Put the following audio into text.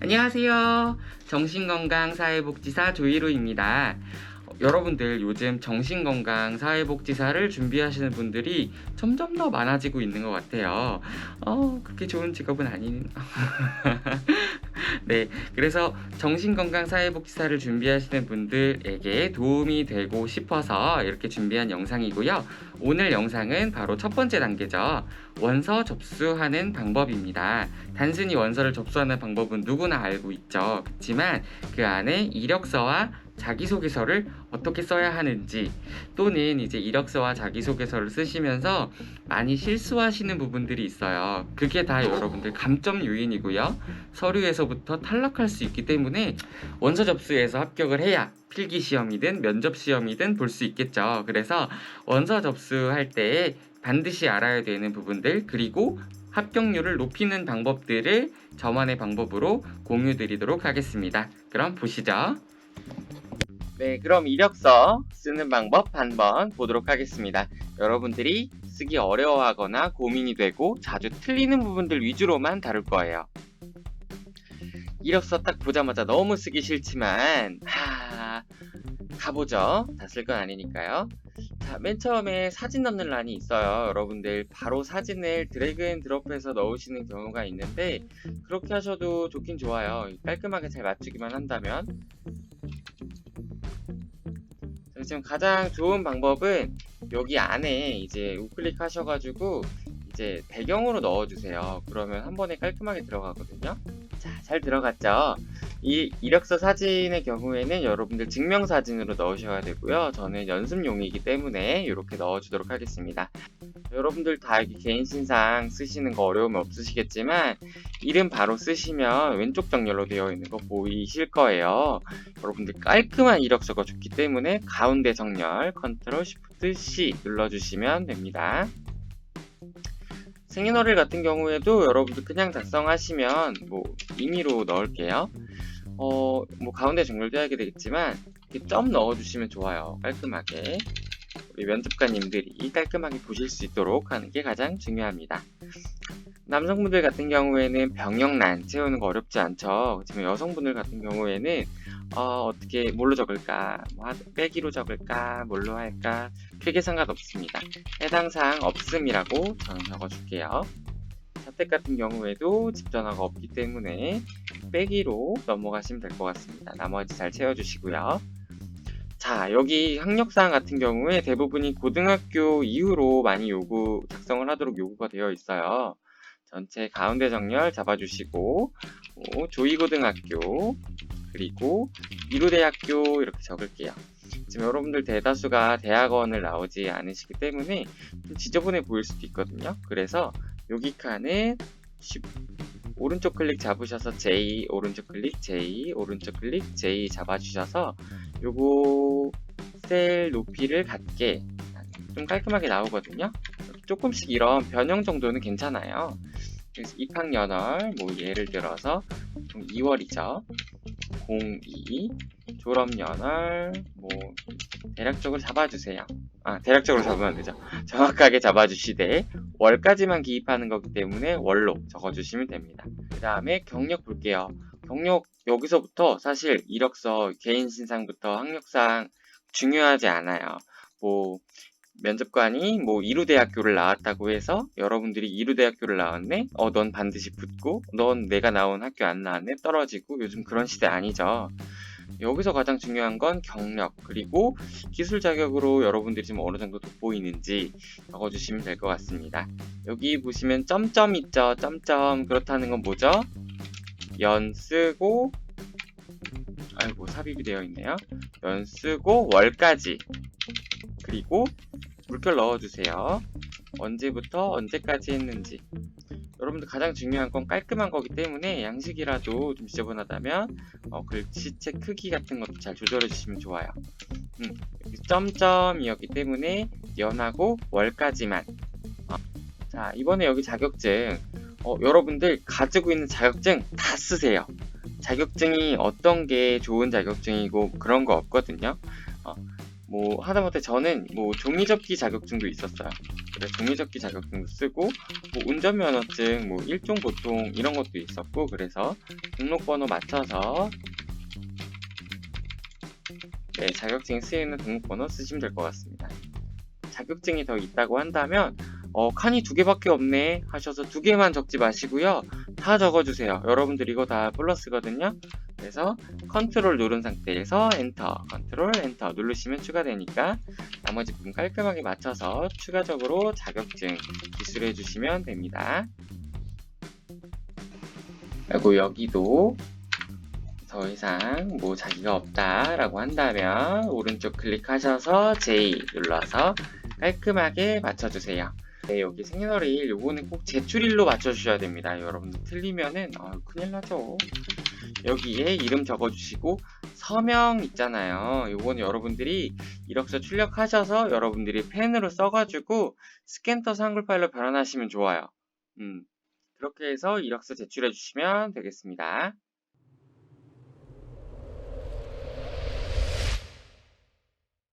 안녕하세요. 정신건강사회복지사 조희로입니다. 어, 여러분들 요즘 정신건강 사회복지사를 준비하시는 분들이 점점 더 많아지고 있는 것 같아요. 어, 그렇게 좋은 직업은 아닌. 네, 그래서 정신건강 사회복지사를 준비하시는 분들에게 도움이 되고 싶어서 이렇게 준비한 영상이고요. 오늘 영상은 바로 첫 번째 단계죠. 원서 접수하는 방법입니다. 단순히 원서를 접수하는 방법은 누구나 알고 있죠. 그렇지만 그 안에 이력서와 자기소개서를 어떻게 써야 하는지 또는 이제 이력서와 자기소개서를 쓰시면서 많이 실수하시는 부분들이 있어요. 그게 다 여러분들 감점 요인이고요. 서류에서부터 탈락할 수 있기 때문에 원서 접수에서 합격을 해야 필기 시험이든 면접 시험이든 볼 수 있겠죠. 그래서 원서 접수할 때 반드시 알아야 되는 부분들 그리고 합격률을 높이는 방법들을 저만의 방법으로 공유 드리도록 하겠습니다. 그럼 보시죠. 네, 그럼 이력서 쓰는 방법 한번 보도록 하겠습니다. 여러분들이 쓰기 어려워하거나 고민이 되고 자주 틀리는 부분들 위주로만 다룰 거예요. 이력서 딱 보자마자 너무 쓰기 싫지만 하... 가보죠. 다 쓸 건 아니니까요. 자, 맨 처음에 사진 넣는 란이 있어요. 여러분들 바로 사진을 드래그 앤 드롭해서 넣으시는 경우가 있는데 그렇게 하셔도 좋긴 좋아요. 깔끔하게 잘 맞추기만 한다면. 자, 지금 가장 좋은 방법은 여기 안에 이제 우클릭 하셔가지고 이제 배경으로 넣어주세요. 그러면 한 번에 깔끔하게 들어가거든요. 자, 잘 들어갔죠? 이 이력서 사진의 경우에는 여러분들 증명사진으로 넣으셔야 되고요. 저는 연습용이기 때문에 이렇게 넣어주도록 하겠습니다. 여러분들 다 이렇게 개인 신상 쓰시는 거 어려움 없으시겠지만 이름 바로 쓰시면 왼쪽 정렬로 되어 있는 거 보이실 거예요. 여러분들 깔끔한 이력서가 좋기 때문에 가운데 정렬 컨트롤 쉬프트 C 눌러주시면 됩니다. 생년월일 같은 경우에도 여러분들 그냥 작성하시면 뭐 임의로 넣을게요. 어, 뭐 가운데 정렬돼야 되겠지만 이렇게 점 넣어주시면 좋아요. 깔끔하게 면접관님들이 깔끔하게 보실 수 있도록 하는 게 가장 중요합니다. 남성분들 같은 경우에는 병역란 채우는 거 어렵지 않죠. 그렇지만 여성분들 같은 경우에는 어, 떻게 뭘로 적을까? 뭐, 빼기로 적을까? 뭘로 할까? 크게 상관없습니다. 해당 사항 없음이라고 저는 적어줄게요. 자택 같은 경우에도 집 전화가 없기 때문에 빼기로 넘어가시면 될 것 같습니다. 나머지 잘 채워주시고요. 자, 여기 학력사항 같은 경우에 대부분이 고등학교 이후로 많이 요구, 작성을 하도록 요구가 되어 있어요. 전체 가운데 정렬 잡아주시고, 오, 조이고등학교, 그리고 이루대학교 이렇게 적을게요. 지금 여러분들 대다수가 대학원을 나오지 않으시기 때문에 좀 지저분해 보일 수도 있거든요. 그래서 여기 칸은 오른쪽 클릭 잡으셔서 J, 오른쪽 클릭 J, 오른쪽 클릭 J 잡아주셔서 요거 셀 높이를 같게 좀 깔끔하게 나오거든요. 조금씩 이런 변형 정도는 괜찮아요. 그래서 입학 연월, 뭐 예를 들어서 2월이죠. 02 졸업 연월 뭐 대략적으로 잡아주세요. 아 대략적으로 잡으면 안 되죠. 정확하게 잡아주시되 월까지만 기입하는 거기 때문에 월로 적어주시면 됩니다. 그 다음에 경력 볼게요. 경력 여기서부터 사실 이력서 개인 신상부터 학력상 중요하지 않아요. 뭐 면접관이 뭐 이루대학교를 나왔다고 해서 여러분들이 이루대학교를 나왔네? 어, 넌 반드시 붙고, 넌 내가 나온 학교 안 나왔네? 떨어지고, 요즘 그런 시대 아니죠. 여기서 가장 중요한 건 경력, 그리고 기술 자격으로 여러분들이 지금 어느 정도 돋보이는지 적어주시면 될 것 같습니다. 여기 보시면 점점 있죠? 점점. 그렇다는 건 뭐죠? 연 쓰고, 아이고, 삽입이 되어 있네요. 연 쓰고, 월까지. 그리고 물결 넣어주세요. 언제부터 언제까지 했는지. 여러분들 가장 중요한 건 깔끔한 거기 때문에 양식이라도 좀 지저분하다면 어, 글씨체 크기 같은 것도 잘 조절해 주시면 좋아요. 음, 여기 점점이었기 때문에 연하고 월까지만. 어, 자 이번에 여기 자격증 어, 여러분들 가지고 있는 자격증 다 쓰세요. 자격증이 어떤 게 좋은 자격증이고 그런 거 없거든요. 어, 뭐 하다못해 저는 뭐 종이접기 자격증도 있었어요. 그래서 종이접기 자격증도 쓰고 뭐 운전면허증, 뭐 일종 보통 이런 것도 있었고 그래서 등록번호 맞춰서 네, 자격증 쓰이는 등록번호 쓰시면 될 것 같습니다. 자격증이 더 있다고 한다면 어, 칸이 두 개밖에 없네 하셔서 두 개만 적지 마시고요. 다 적어주세요. 여러분들 이거 다 플러스거든요. 그래서 컨트롤 누른 상태에서 엔터, 컨트롤 엔터 누르시면 추가되니까 나머지 부분 깔끔하게 맞춰서 추가적으로 자격증 기술해 주시면 됩니다. 그리고 여기도 더 이상 뭐 자기가 없다라고 한다면 오른쪽 클릭하셔서 J 눌러서 깔끔하게 맞춰주세요. 네, 여기 생년월일 요거는 꼭 제출일로 맞춰주셔야 됩니다. 여러분들 틀리면은 아, 큰일 나죠. 여기에 이름 적어주시고 서명 있잖아요. 요거는 여러분들이 이력서 출력하셔서 여러분들이 펜으로 써가지고 스캔터서 한글 파일로 변환하시면 좋아요. 음, 그렇게 해서 이력서 제출해 주시면 되겠습니다.